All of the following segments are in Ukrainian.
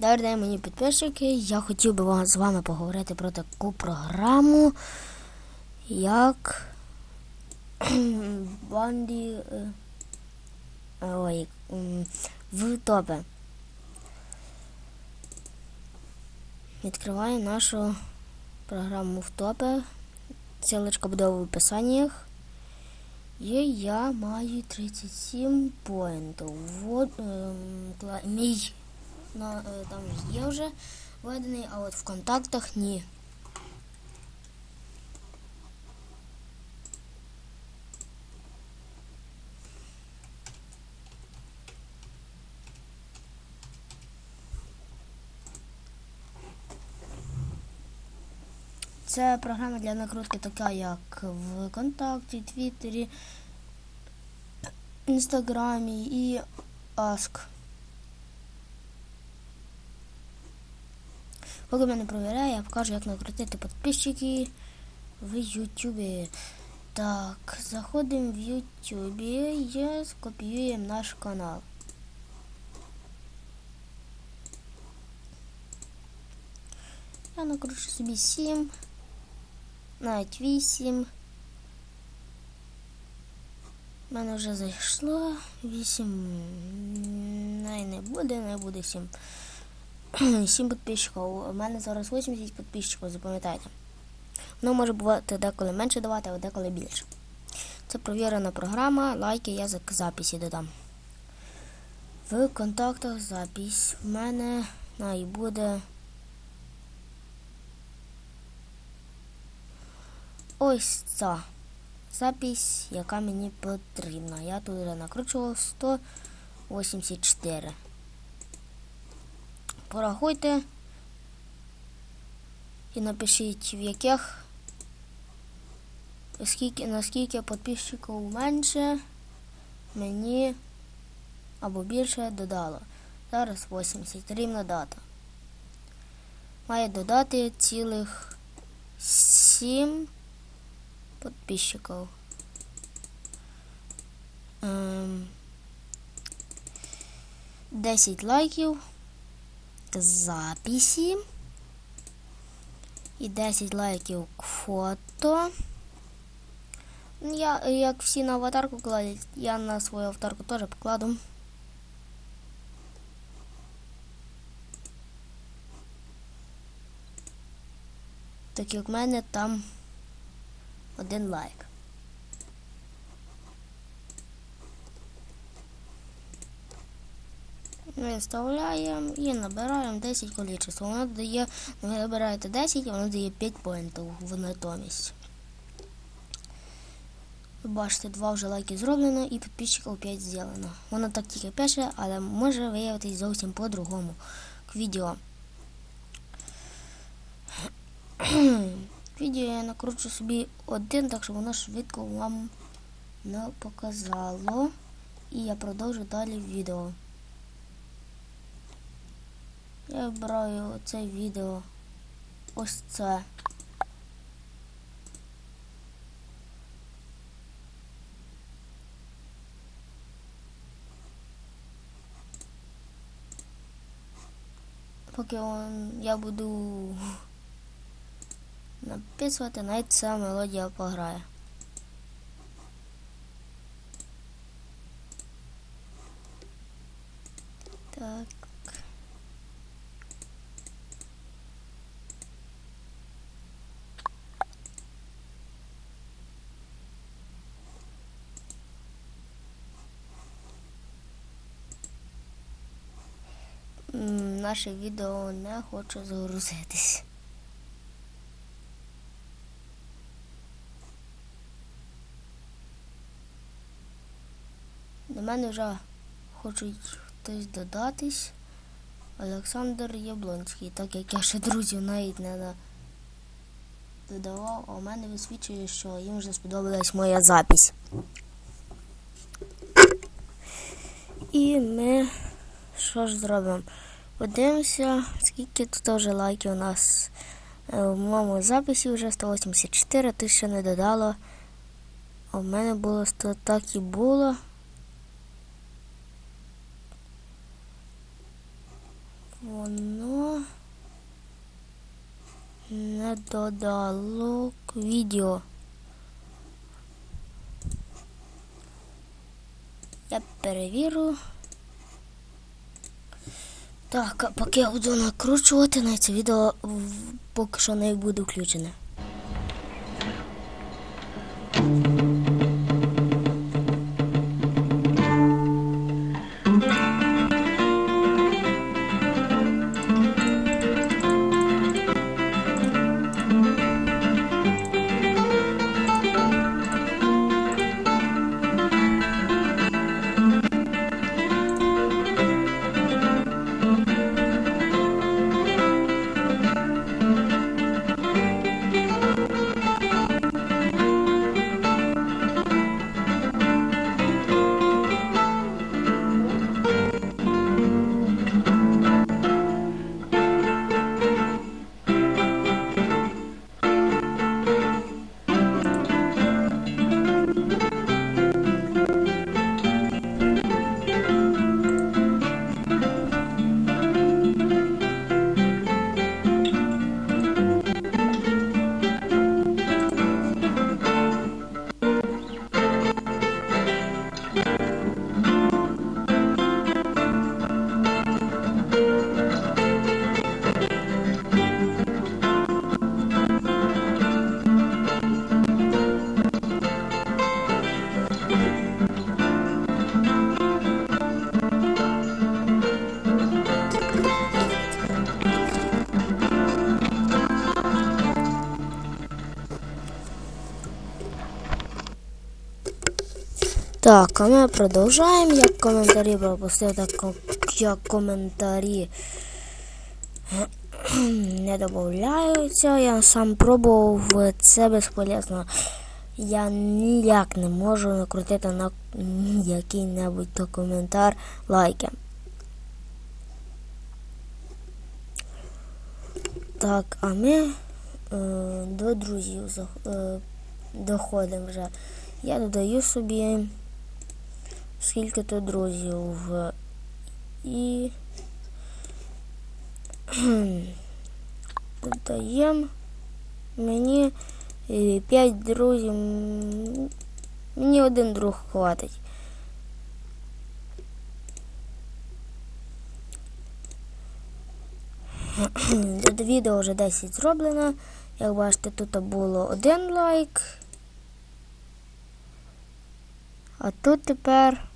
Добрий день, мені підписчики. Я хотів би з вами поговорити про таку програму, як Банді е, ой, в топе. Відкриваю нашу програму в топе. Ссылочка буде в описаннях. І я маю 37 поінтів. Вот, ем, кла- мій на, е, там є вже введений, а от в контактах ні. Це програма для накрутки така, як в Контакті, Твіттері, Інстаграмі і Ask. Поки мене провіряє, я покажу, як накрутити підписчики в Ютубі. Так, заходимо в Ютубі і скопіюємо наш канал. Я накручу собі 7, навіть 8. У мене вже зайшло 8. Най не буде, не буде 7. 7 підписчиків. У мене зараз 80 підписчиків, запам'ятайте. Воно може бувати деколи менше давати, а деколи більше. Це провірена програма, лайки я за записі додам. В контактах запись. В мене най буде. Ось ця запись, яка мені потрібна. Я тут накручував 184. Порахуйте і напишіть, в яких скільки, наскільки підписчиків менше мені або більше додало. Зараз 80 рівна дата. Має додати цілих 7 підписчиків. Ем, 10 лайків записі і 10 лайків к фото. Я, як всі на аватарку кладуть, я на свою аватарку теж покладу. Так як в мене там один лайк. Ми вставляємо і набираємо 10 количеств. Воно дає, ви набираєте 10, і воно дає 5 поінтів в натомість. Ви бачите, два вже лайки зроблено і підписчиків 5 зроблено. Воно так тільки пише, але може виявитись зовсім по-другому. К відео. Відео я накручу собі один, так щоб воно швидко вам не показало. І я продовжу далі відео. Я вибираю це відео. Ось це. Поки он, я буду написувати, навіть ця мелодія пограє. Так. Наше відео не хоче загрузитись. До мене вже хочуть хтось додатись. Олександр Яблонський, так як я ще друзів навіть не додавав, а у мене висвічує, що їм вже сподобалась моя запись. І ми що ж зробимо? Подивимося, скільки тут вже лайків у нас. Е, В моєму записі вже 184, ти ще не додало. А в мене було 100, так і було. воно не додало к відео. Я перевірю. Так, а поки я буду накручувати, на це відео поки що не буде включене. Так, а ми продовжаємо. Як коментарі пропустив, так як коментарі не додаються. Я сам пробував це безполезно. Я ніяк не можу накрутити на який-небудь то коментар лайки. Так, а ми е, до друзів е, доходимо вже. Я додаю собі скільки то друзів. І додаємо мені 5 друзів. Мені один друг хватить. До відео вже 10 зроблено. Як бачите, тут було один лайк. А тут тепер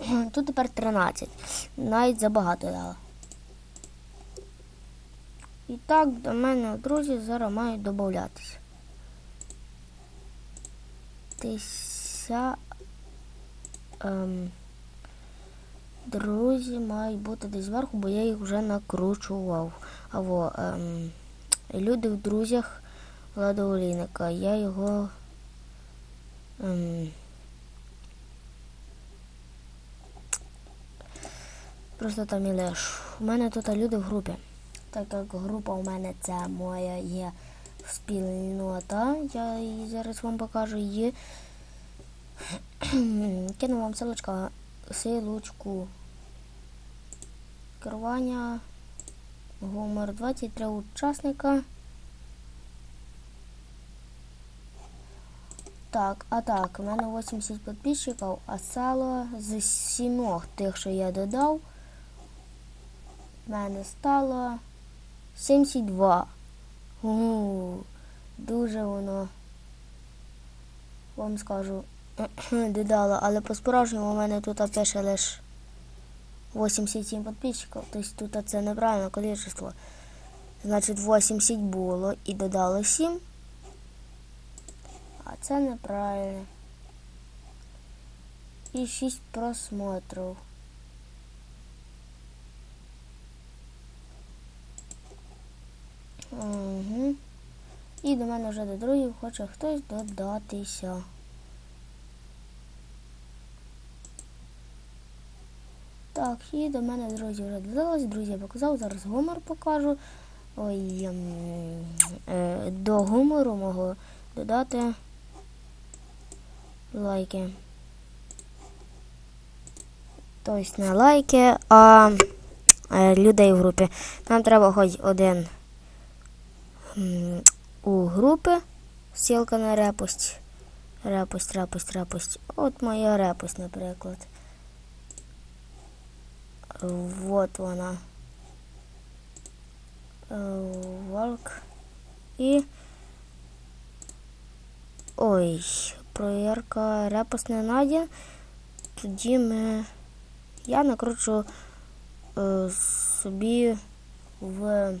Тут тепер 13. Навіть забагато дала. І так до мене друзі зараз мають додатися. Тися. Ем, друзі мають бути десь зверху, бо я їх вже накручував. Або ем, люди в друзях Влада Олійника. Я його. Ем, Просто там і лиш. У мене тут люди в групі. Так як група у мене це моя є спільнота. Я її зараз вам покажу її. Кину вам силочка, силочку. Керування. Гумор 23 учасника. Так, а так, у мене 80 підписчиків, а сало з сімох тих, що я додав, в мене стало 72. У, дуже воно, вам скажу, додало, але по-справжньому у мене тут пише лише 87 підписчиків, тобто тут це неправильне количество. Значить, 80 було і додало 7. А це неправильно. І 6 просмотрів. Угу. І до мене вже до других хоче хтось додатися. Так, і до мене друзі вже додалось. Друзі, я показав, зараз гумор покажу. Ой, е, до гумору можу додати лайки. Тобто не лайки, а е, людей в групі. Нам треба хоч один у групи. Ссылка на репост. Репост, репост, репост. От моя репост, наприклад. Вот вона. Walk. І. Ой, проверка репост не найден. Тоді ми. Я накручу е, собі в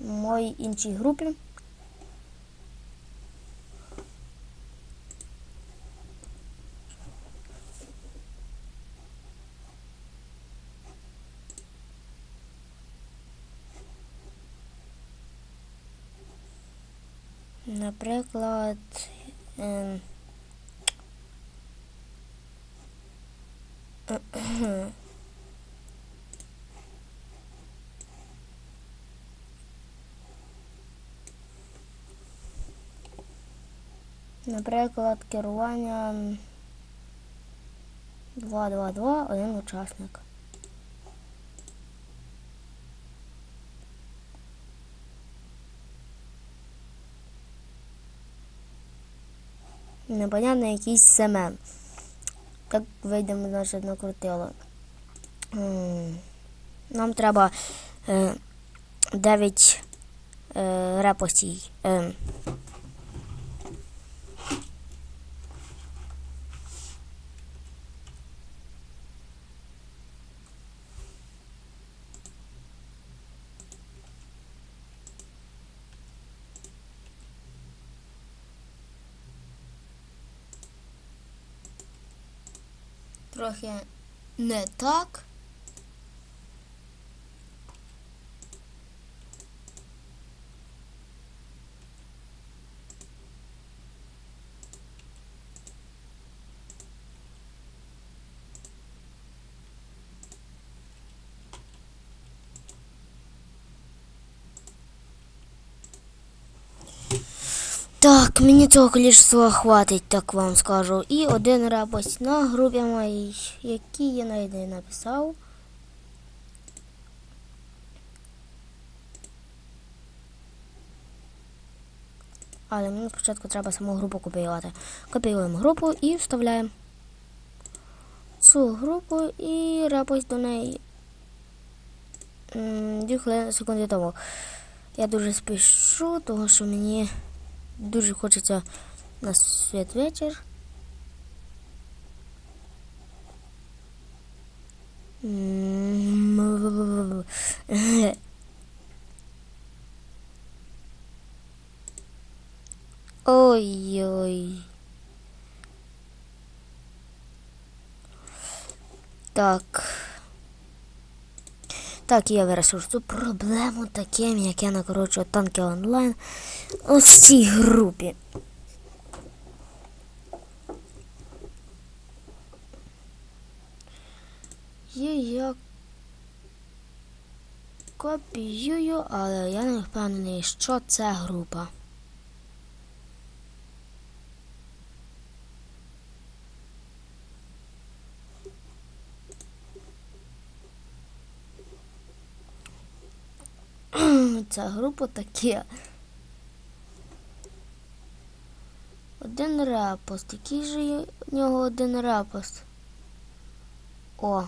моїй іншій групі. Наприклад, ем, Наприклад, керування 2-2-2, один учасник. Непонятно якийсь Семен. Як вийдемо, значить, накрутило. Нам треба е, 9 е, репостій. Трохи не так. Так, мені цього количества хватить, так вам скажу. І один репост на групі моїй, який я не написав. Але мені спочатку треба саму групу копіювати. Копіюємо групу і вставляємо цю групу і репост до неї. Дві хвилини секунди тому. Я дуже спішу, тому що мені дуже хочеться на святвечір. Ой-ой. Так. Так, я вирішив цю проблему таким, як я накручую танки онлайн ось в цій групі. Є я копіюю, але я не впевнений, що це група. Ця група таке. Один репост. Який же у нього один репост? О.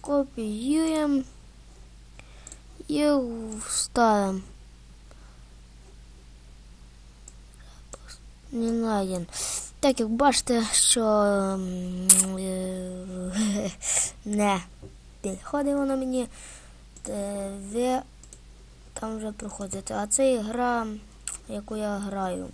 Копіюємо і вставимо. Не найден. Так як бачите, що е, не підходить воно мені, ви там вже проходите. А це гра, яку я граю.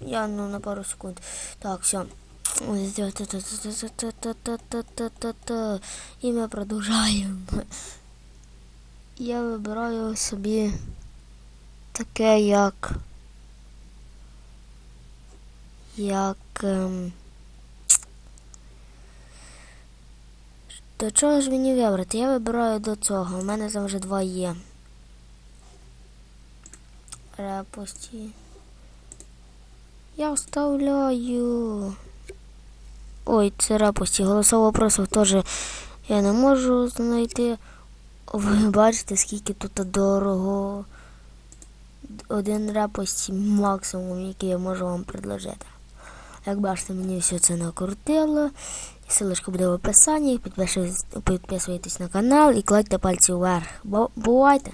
Я ну на пару секунд. Так, все. І ми продовжаємо. я вибираю собі таке як. Як. Ем... До чого ж мені вибрати? Я вибираю до цього. У мене там вже два є. Репості. Я вставляю. Ой, це репості. Голосового вопросов теж я не можу знайти. Ви бачите, скільки тут дорого. Один репості максимум, який я можу вам предложити. Як бачите, мені все це накрутило. Силочка буде в описанні. Підписуйтесь, на канал і кладьте пальці вверх. Бувайте!